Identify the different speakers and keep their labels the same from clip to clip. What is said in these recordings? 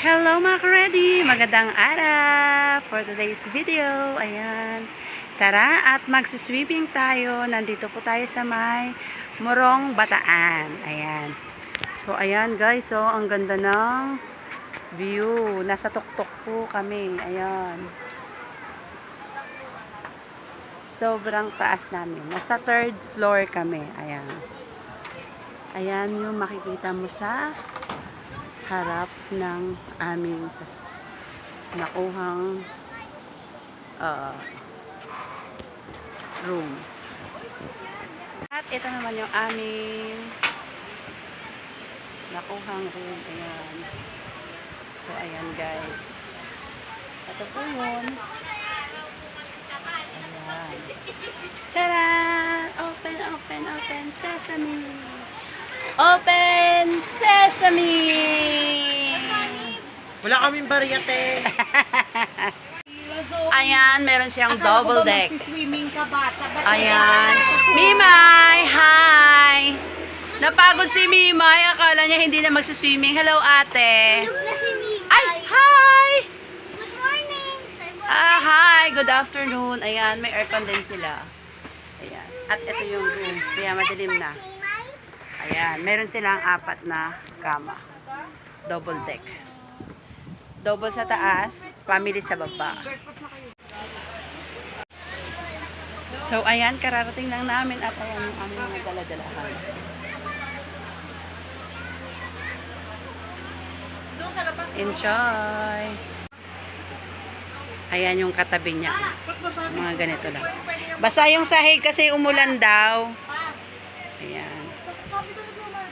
Speaker 1: Hello mga ka-ready! Magandang araw for today's video. Ayan. Tara at magsusweeping tayo. Nandito po tayo sa may Morong Bataan. Ayan. So ayan guys, so ang ganda ng view. Nasa tuktok po kami. Ayan. Sobrang taas namin. Nasa third floor kami. Ayan. Ayan yung makikita mo sa harap ng aming nakuhang uh, room. At ito naman yung aming nakuhang room. Ayan. So, ayan guys. Ito po yun. Ayan. Charan! Open, open, open. Sesame! Open Sesame!
Speaker 2: Wala kaming bariyate.
Speaker 1: Ayan, meron siyang double deck.
Speaker 2: swimming ka ba? Sabat
Speaker 1: Ayan. Mimay, hi! Napagod si Mimay. Akala niya hindi na magsuswimming. Hello, ate.
Speaker 3: Look na si Mimay.
Speaker 1: Ay, hi!
Speaker 3: Good morning.
Speaker 1: Ah, hi! Good afternoon. Ayan, may aircon din sila. Ayan. At ito yung room. Kaya madilim na. Ayan, meron silang apat na kama. Double deck. Double sa taas, family sa baba. So, ayan, kararating lang namin at ayan yung aming mga daladalahan. Enjoy! Ayan yung katabi niya. Mga ganito lang. Basa yung sahig kasi umulan daw. Ayan.
Speaker 3: Sabi ko na mama.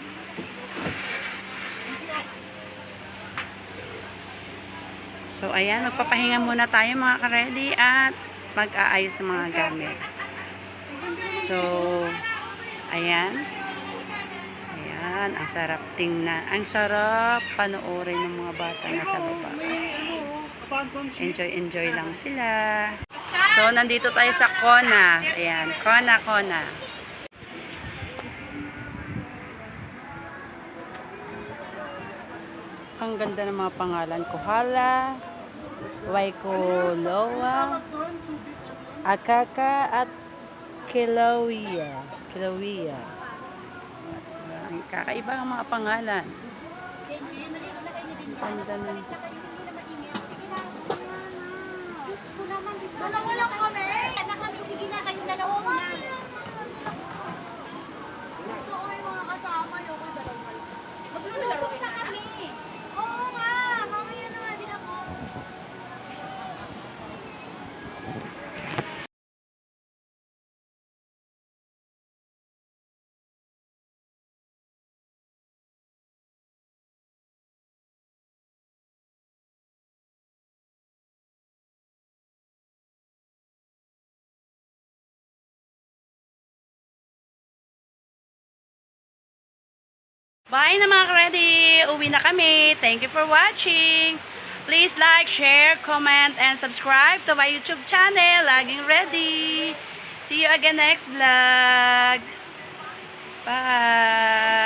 Speaker 1: So, ayan, magpapahinga muna tayo mga ka-ready at mag-aayos ng mga gamit. So, ayan. Ayan, ang sarap tingnan. Ang sarap panoorin ng mga bata na sa baba. Enjoy, enjoy lang sila. So, nandito tayo sa Kona. Ayan, Kona, Kona. Ang ganda ng mga pangalan. Kohala, Waikoloa, Akaka, at Kilauea. Kilauea. Ang kakaiba ang mga pangalan. Ang ganda ng...
Speaker 3: Dalawa lang kami. Na kami. Sige na. Kayong dalawa muna. Gusto ko yung mga kasama. Ayoko yung dalawa lang. Magluluto na kami. Oo nga. Mamaya na nga din ako.
Speaker 1: Bye na mga ka-ready! Uwi na kami. Thank you for watching. Please like, share, comment, and subscribe to my YouTube channel. Laging ready. See you again next vlog. Bye!